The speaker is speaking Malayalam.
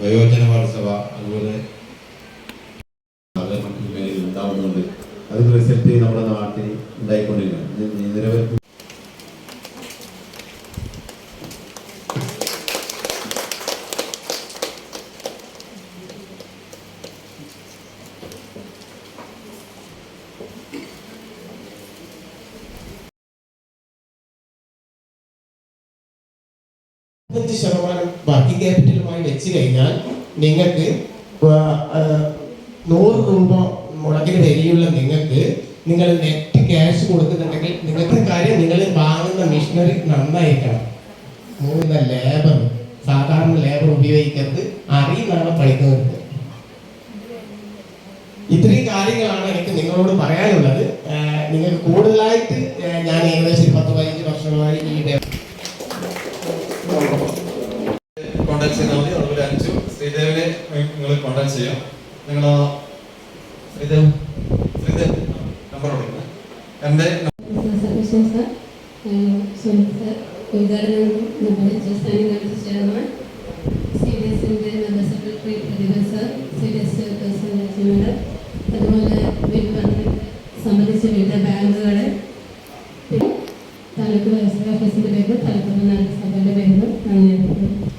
വയോജന വാർസഭ അതുപോലെ ഉണ്ടാവുന്നുണ്ട്. അതിന് റിസൾട്ട് നമ്മുടെ നാട്ടിൽ ഉണ്ടായിക്കൊണ്ടിരിക്കുകയാണ്. Thank നിരവധി ഇരുപത്തഞ്ച് ശതമാനം വർക്കിംഗ് ക്യാപിറ്റലുമായി വെച്ച് കഴിഞ്ഞാൽ നിങ്ങൾക്ക് നൂറ് രൂപ മുളകിന് വിലയുള്ള നിങ്ങൾക്ക് നിങ്ങൾ നെറ്റ് ക്യാഷ് കൊടുക്കുന്നുണ്ടെങ്കിൽ നിങ്ങൾക്ക് കാര്യം നിങ്ങൾ വാങ്ങുന്ന മെഷീനറി നന്നായിരിക്കണം. മൂന്ന് ലേബർ സാധാരണ ലേബർ ഉപയോഗിക്കരുത് അറിയുന്നതാണ് പഠിക്കുന്നത് ഇത്രയും കാര്യങ്ങളാണ് എനിക്ക് നിങ്ങളോട് പറയാനുള്ളത്. നിങ്ങൾക്ക് കൂടുതലായിട്ട് ഞാൻ ഏകദേശം പത്ത് പതിനഞ്ച് വർഷങ്ങളായി ഈ കോൺടാക്ട് ചെയ്താൽ മതി. അതുപോലെ അഞ്ചു. ശ്രീദേവിനെ നിങ്ങൾ കോൺടാക്ട് ചെയ്യാം. നിങ്ങൾ ശ്രീദേവ് ശ്രീദേവ് നമ്പർ കൊടുക്കുന്നത് എന്റെ ഉദ്ഘാടനം വിവിധ ബാങ്കുകളെ താലൂക്ക് വ്യവസായ ഓഫീസിന്റെ നന്ദി